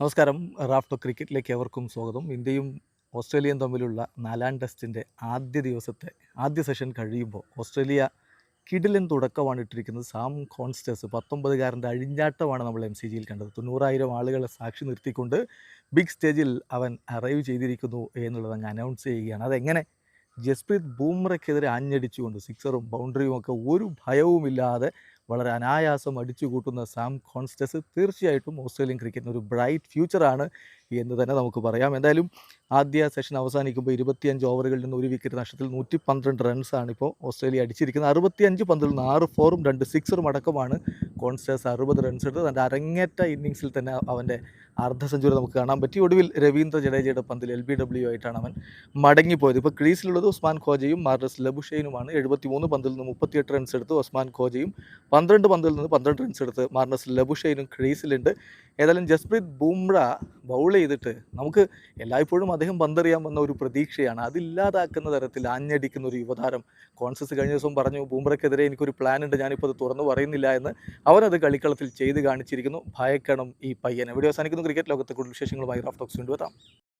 നമസ്കാരം. റാഫ്റ്റോ ക്രിക്കറ്റിലേക്ക് എവർക്കും സ്വാഗതം. ഇന്ത്യയും ഓസ്ട്രേലിയയും തമ്മിലുള്ള നാലാം ടെസ്റ്റിന്റെ ആദ്യ ദിവസത്തെ ആദ്യ സെഷൻ കഴിയുമ്പോൾ ഓസ്ട്രേലിയ കിടിലൻ തുടക്കമാണ് ഇട്ടിരിക്കുന്നത്. സാം കോൺസ്റ്റേഴ്സ് പത്തൊമ്പതുകാരന്റെ അഴിഞ്ഞാട്ടമാണ് നമ്മൾ എം സി ജിയിൽ കണ്ടത്. തൊണ്ണൂറായിരം ആളുകളെ സാക്ഷി നിർത്തിക്കൊണ്ട് ബിഗ് സ്റ്റേജിൽ അവൻ അറൈവ് ചെയ്തിരിക്കുന്നു എന്നുള്ളത് അങ്ങ് അനൗൺസ് ചെയ്യുകയാണ്. അതെങ്ങനെ? ജസ്പ്രീത് ബൂമ്രയ്ക്കെതിരെ ആഞ്ഞടിച്ചുകൊണ്ട് സിക്സറും ബൗണ്ടറിയും ഒക്കെ ഒരു ഭയവുമില്ലാതെ വളരെ അനായാസം അടിച്ചു കൂട്ടുന്ന സാം കോൺസ്റ്റസ് തീർച്ചയായിട്ടും ഓസ്ട്രേലിയൻ ക്രിക്കറ്റിന് ഒരു ബ്രൈറ്റ് ഫ്യൂച്ചറാണ് എന്ന് തന്നെ നമുക്ക് പറയാം. എന്തായാലും ആദ്യ സെഷൻ അവസാനിക്കുമ്പോൾ ഇരുപത്തിയഞ്ച് ഓവറുകളിൽ നിന്ന് ഒരു വിക്കറ്റ് നഷ്ടത്തിൽ നൂറ്റി പന്ത്രണ്ട് റൺസാണ് ഇപ്പോൾ ഓസ്ട്രേലിയ അടിച്ചിരിക്കുന്നത്. അറുപത്തിയഞ്ച് പന്തിൽ നിന്ന് ആറ് ഫോറും രണ്ട് സിക്സറും അടക്കമാണ് കോൺസ്റ്റേഴ്സ് അറുപത് റൺസ് എടുത്ത് തന്റെ അരങ്ങേറ്റ ഇന്നിങ്സിൽ തന്നെ അവന്റെ അർദ്ധ സെഞ്ചുറി നമുക്ക് കാണാൻ പറ്റി. ഒടുവിൽ രവീന്ദ്ര ജഡേജയുടെ പന്തിൽ എൽ ബി ഡബ്ല്യു ആയിട്ടാണ് അവൻ മടങ്ങിപ്പോയത്. ഇപ്പോൾ ക്രീസിലുള്ളത് ഉസ്മാൻ ഖോജയും മാർഡസ് ലബുഷൈനുമാണ് എഴുപത്തി മൂന്ന് പന്തിൽ നിന്ന് മുപ്പത്തിയെട്ട് റൺസ് എടുത്ത് ഉസ്മാൻ ഖോജയും പന്ത്രണ്ട് പന്തിൽ നിന്ന് പന്ത്രണ്ട് റൺസ് എടുത്ത് മാർണസ് ലബുഷൈനും ക്രീസിലുണ്ട്. ഏതായാലും ജസ്പ്രീത് ബൂംറ ബൗൾ ചെയ്തിട്ട് നമുക്ക് എല്ലായ്പ്പോഴും അദ്ദേഹം പന്തെറിയാൻ വന്ന ഒരു പ്രതീക്ഷയാണ്. അതില്ലാതാക്കുന്ന തരത്തിൽ ആഞ്ഞടിക്കുന്ന ഒരു യുവതാരം കോൺഗ്രസ് കഴിഞ്ഞ ദിവസം പറഞ്ഞു ബൂംറയ്ക്കെതിരെ എനിക്കൊരു പ്ലാൻ ഉണ്ട് ഞാനിപ്പോൾ അത് തുറന്നു പറയുന്നില്ല എന്ന് അവരത് കളിക്കളത്തിൽ ചെയ്ത് കാണിച്ചിരിക്കുന്നു. ഭയക്കണം ഈ പയ്യനെ. വീഡിയോ അവസാനിക്കുന്നു. ക്രിക്കറ്റ് ലോകത്തെ കൂടുതൽ വിശേഷങ്ങളുമായി റാഫ് ടോക്സ് കൊണ്ടുവരാം